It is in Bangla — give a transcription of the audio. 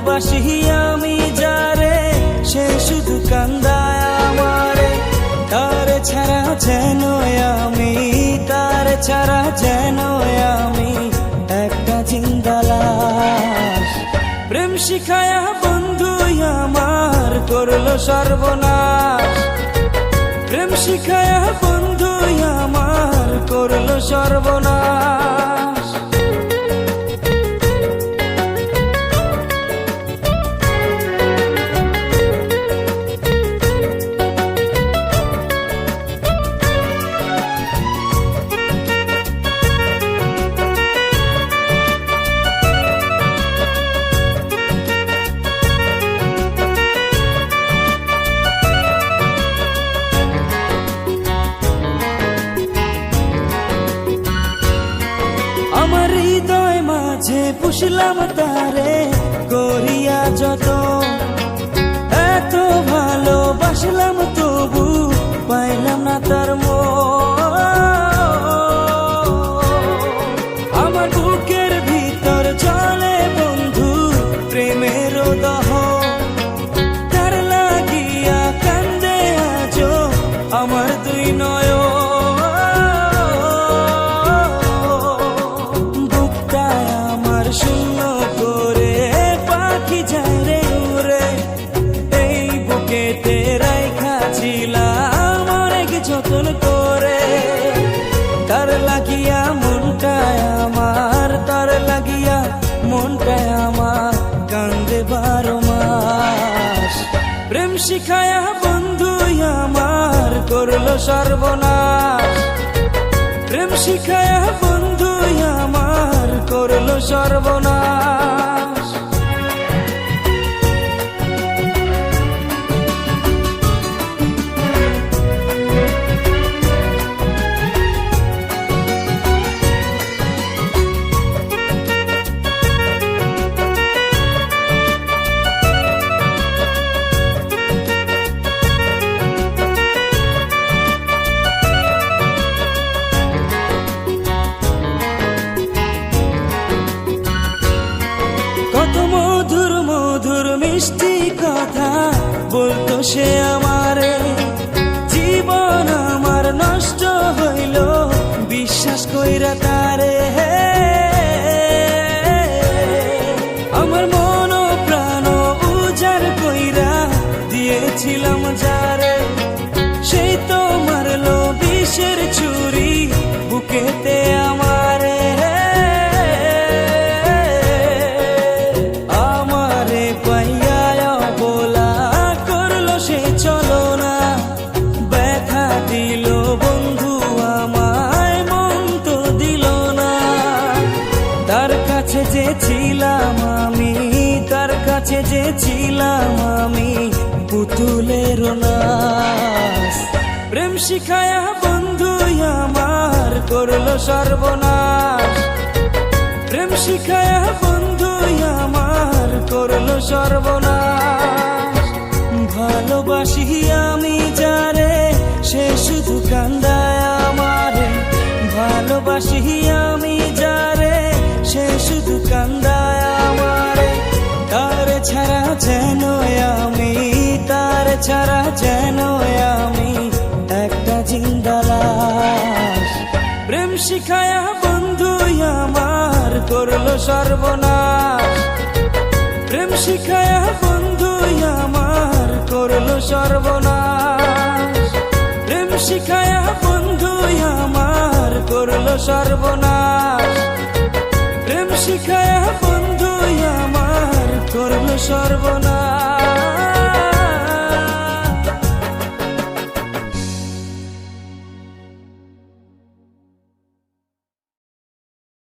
ভালোবাসি আমি যারে, সে শুধু কান্দায় আমারে। তার ছাড়া যেন আমি, তার ছাড়া যেন আমি একটা জিন্দালাস প্রেম শিখায়া বন্ধু আমার করল সর্বনাশ। প্রেম শিখায়া বন্ধু আমার করল সর্বনাশ। পুষলাম তারে করিয়া যত। এত মনটায় আমার কান্দে বারো মাস। প্রেম শিখায়া বন্ধু আমার করল সর্বনাশ। প্রেম শিখায়া বন্ধু আমার করল সর্বনাশ। বলতো সে আমারে। জীবন আমার নষ্ট হইল। বিশ্বাস কইরা তারে নাশ প্রেম শিখায়া বন্ধু আমার করল সর্বনাশ। প্রেম শিখায়া বন্ধু আমার করল সর্বনাশ। ভালোবাসি আমি যারে, সে শুধু কান্দায় আমারে। ভালোবাসি আমি যারে, সে শুধু কান্দায় আমারে। তার ছাড়া যেন আমি শিখায়া বন্ধু আমার করল সর্বনাশ। প্রেম শিখায়া বন্ধু আমার করল সর্বনাশ। প্রেম শিখায়া বন্ধু আমার করল সর্বনাশ। প্রেম শিখায়া বন্ধু আমার করল সর্বনাশ।